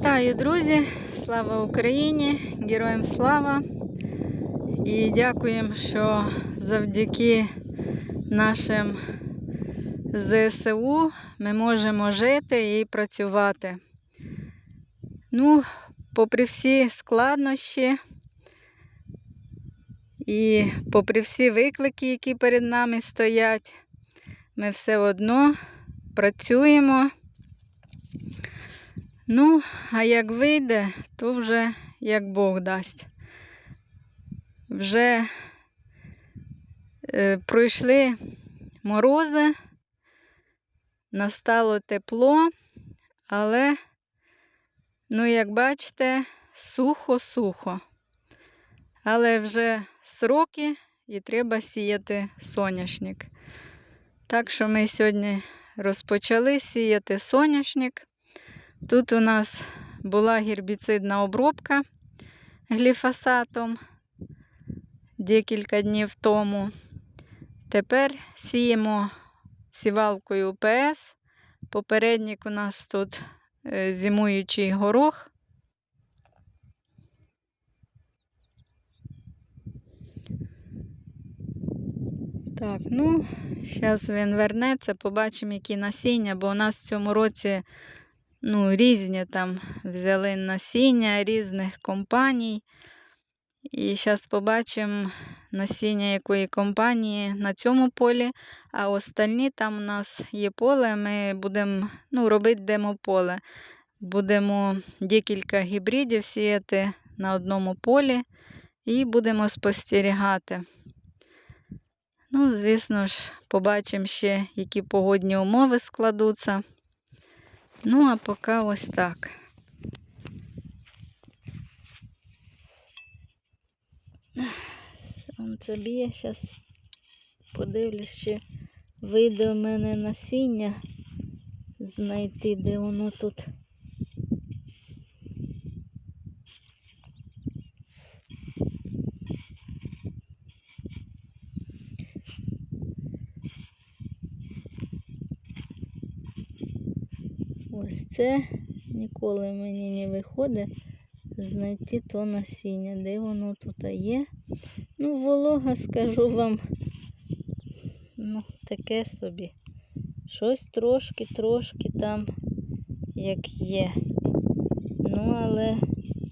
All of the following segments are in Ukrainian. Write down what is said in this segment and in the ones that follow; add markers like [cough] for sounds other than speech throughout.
Вітаю, друзі! Слава Україні! Героям слава! І дякуємо, що завдяки нашим ЗСУ ми можемо жити і працювати. Ну, попри всі складнощі і попри всі виклики, які перед нами стоять, ми все одно працюємо. Ну, а як вийде, то вже як Бог дасть. Вже е, пройшли морози, настало тепло, але, ну, як бачите, сухо-сухо. Але вже сроки і треба сіяти соняшник. Так що ми сьогодні розпочали сіяти соняшник. Тут у нас була гербіцидна обробка гліфосатом декілька днів тому. Тепер сіємо сівалкою ПС. Попередник у нас тут е, зимуючий горох. Так, ну, зараз він вернеться, побачимо, які насіння, бо у нас в цьому році ну, різні там взяли насіння різних компаній. І зараз побачимо насіння якої компанії на цьому полі, а остальні там у нас є поле, ми будемо ну, робити демополе. Будемо декілька гібридів сіяти на одному полі і будемо спостерігати. Ну, звісно ж, побачимо ще, які погодні умови складуться. Ну, а поки ось так. Сонце б'є, зараз подивлюсь, чи вийде в мене насіння знайти, де воно тут. Ось це ніколи мені не виходить знайти то насіння, де воно тут є. Ну, волога, скажу вам, ну, таке собі. Щось трошки-трошки там, як є. Ну, але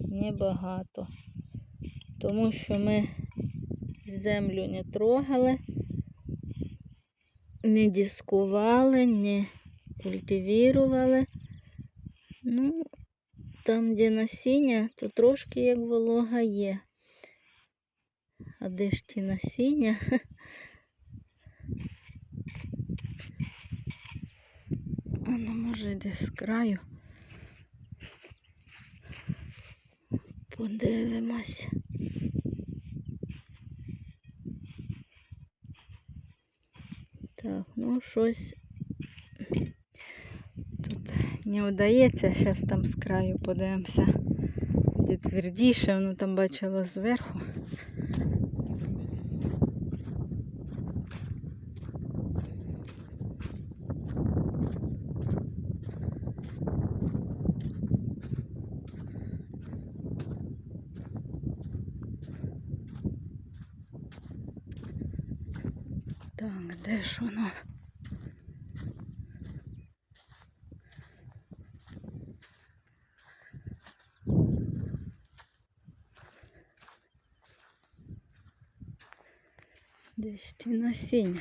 небагато. Тому що ми землю не трогали, не дискували, не культивірували. Ну, там, де насіння, то трошки як волога є. А де ж ті насіння? [laughs] Воно може десь з краю. Подивимось. Так, ну щось не вдається, зараз там з краю подивимося. Де твердіше, воно там бачила зверху. Так, де ж воно? Десь ті насіння.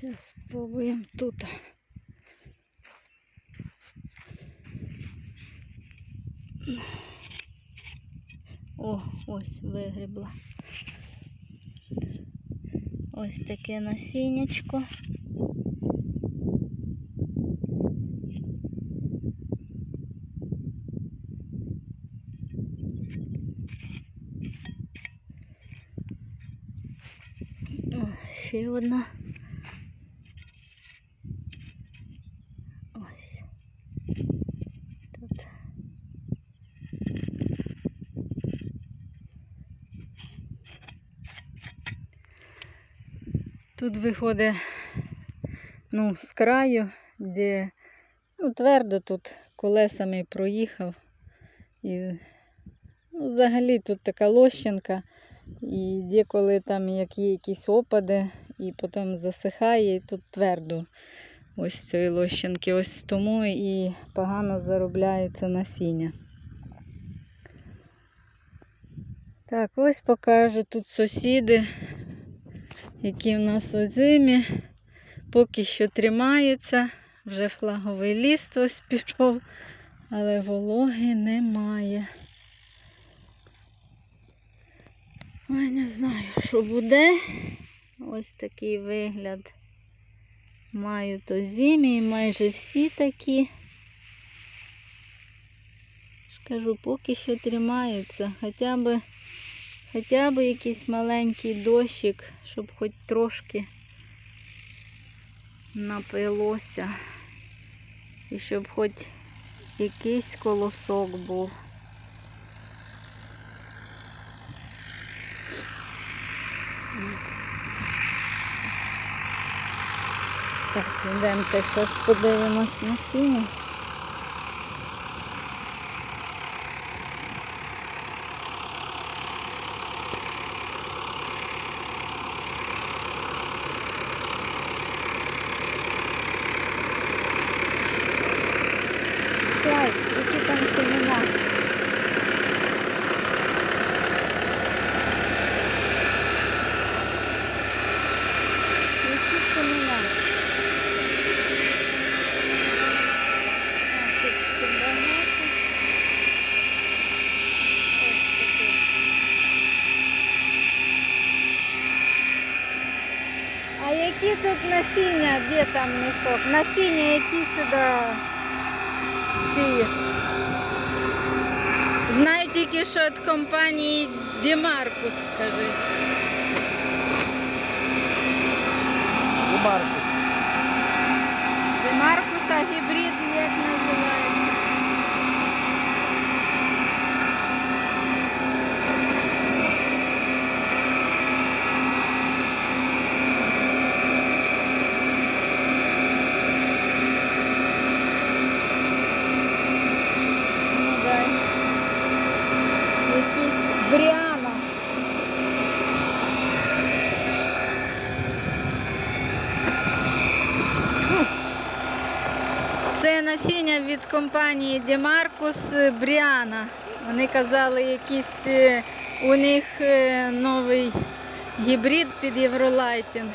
Зараз спробуємо тут. О, ось вигрібла. Ось таке насіннячко. О, ще одна. Ось. Тут. Тут виходить, ну, з краю, де Ну, твердо тут колесами проїхав. І, ну, взагалі тут така лощинка. І деколи там як є якісь опади, і потім засихає, і тут твердо ось цієї лощинки. Ось тому і погано заробляється насіння. Так, ось покажу тут сусіди, які в нас озимі. Поки що тримаються. Вже флаговий ліст ось пішов, але вологи немає. Ой, не знаю, що буде. Ось такий вигляд. Мають озимі, і майже всі такі. Кажу, поки що тримаються. Хоча б, хоча б якийсь маленький дощик, щоб хоч трошки напилося. І щоб хоч якийсь колосок був. Так, йдемо зараз подивимось на сіно. насіння? Де там мішок? Насіння які сюди сієш? Знаю тільки, що від компанії Демаркус, кажись. Маркус. Демаркуса гібрид Компанії Demarcus Бріана. Вони казали, якийсь е, у них е, новий гібрид під Євролайтінг.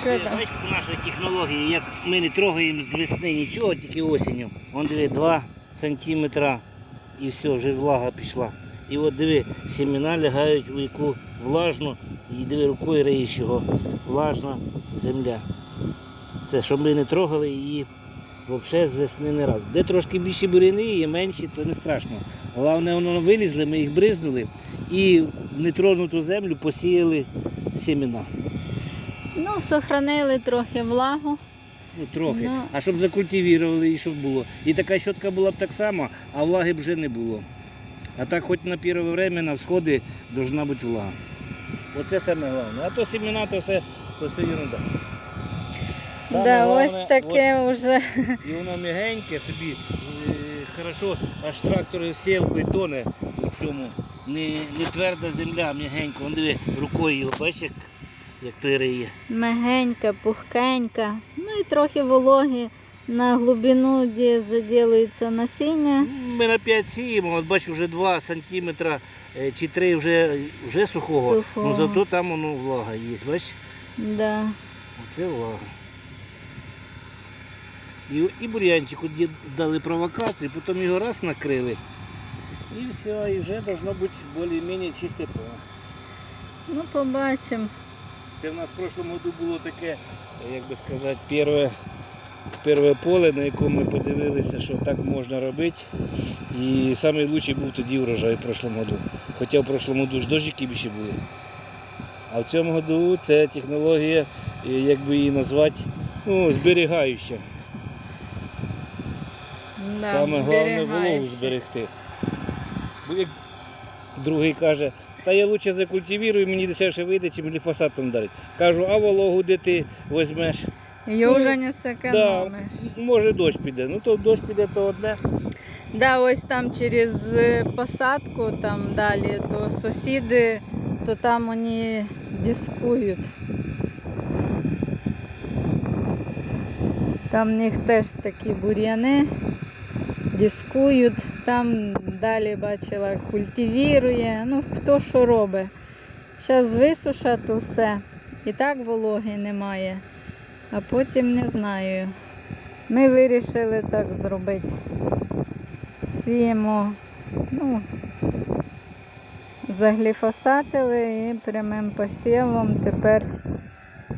Що там? По нашій технології, як ми не трогаємо з весни нічого, тільки осінню. Вон диви, 2 сантиметра і все, вже влага пішла. І от диви, семена лягають у яку влажну, і диви рукою риєш його, влажна земля. Це щоб ми не трогали її взагалі з весни не раз. Де трошки більші буряни є менші, то не страшно. Головне, воно вилізли, ми їх бризнули і в нетронуту землю посіяли семена. Ну, сохранили трохи влагу. Ну, трохи. Ну. А щоб закультивували і щоб було. І така щотка була б так само, а влаги б вже не було. А так хоч на перше время на всходи повинна бути влага. Оце саме головне. А то семена, то все, то все ерунда. Саме да, головне, ось таке вже. і воно м'ягеньке собі, е, хорошо, аж трактор з сілкою тоне в цьому. Не, не тверда земля, м'ягенько. Вон диви, рукою його бачиш, як, як той риє. Мегенька, пухкенька. Ну і трохи вологи на глибину, де заділується насіння. Ми на 5 сіємо, от бачу, вже 2 сантиметра чи 3 вже, вже сухого. Сухого. Ну зато там воно влага є, бачиш? Да. Оце влага. І, і бур'янчик дали провокацію, потім його раз накрили. І все, і вже должно бути більш-менш чисте поле. Ну, побачимо. Це в нас в прошлому году було таке, як би сказати, перше, перше поле, на якому ми подивилися, що так можна робити. І найкращий був тоді урожай в прошлому году. Хоча в прошлому году ж дощики більше були. А в цьому году це технологія, е, як би її назвати, ну, зберігаюча. Да, Саме головне вологу зберегти. Бо як другий каже, та я лучше закультивірую, мені дешевше вийде, чим гліфосатом дарить. Кажу, а вологу де ти візьмеш? І Ну, вже не секономиш. Може дощ піде. Ну то дощ піде, то одне. Да, ось там через е, посадку, там далі, то сусіди, то там вони дискують. Там в них теж такі бур'яни, дискують, там далі бачила, культивірує, ну хто що робить. Зараз висушать усе, і так вологи немає, а потім не знаю. Ми вирішили так зробити сіємо, ну, загліфосатили і прямим посівом тепер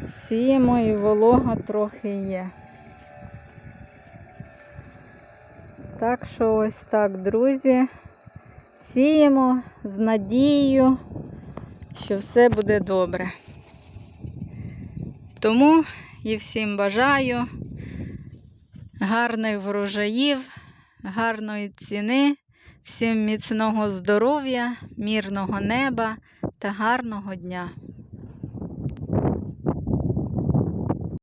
сіємо і волога трохи є. Так що ось так, друзі, сіємо з надією, що все буде добре. Тому і всім бажаю гарних врожаїв гарної ціни, всім міцного здоров'я, мирного неба та гарного дня.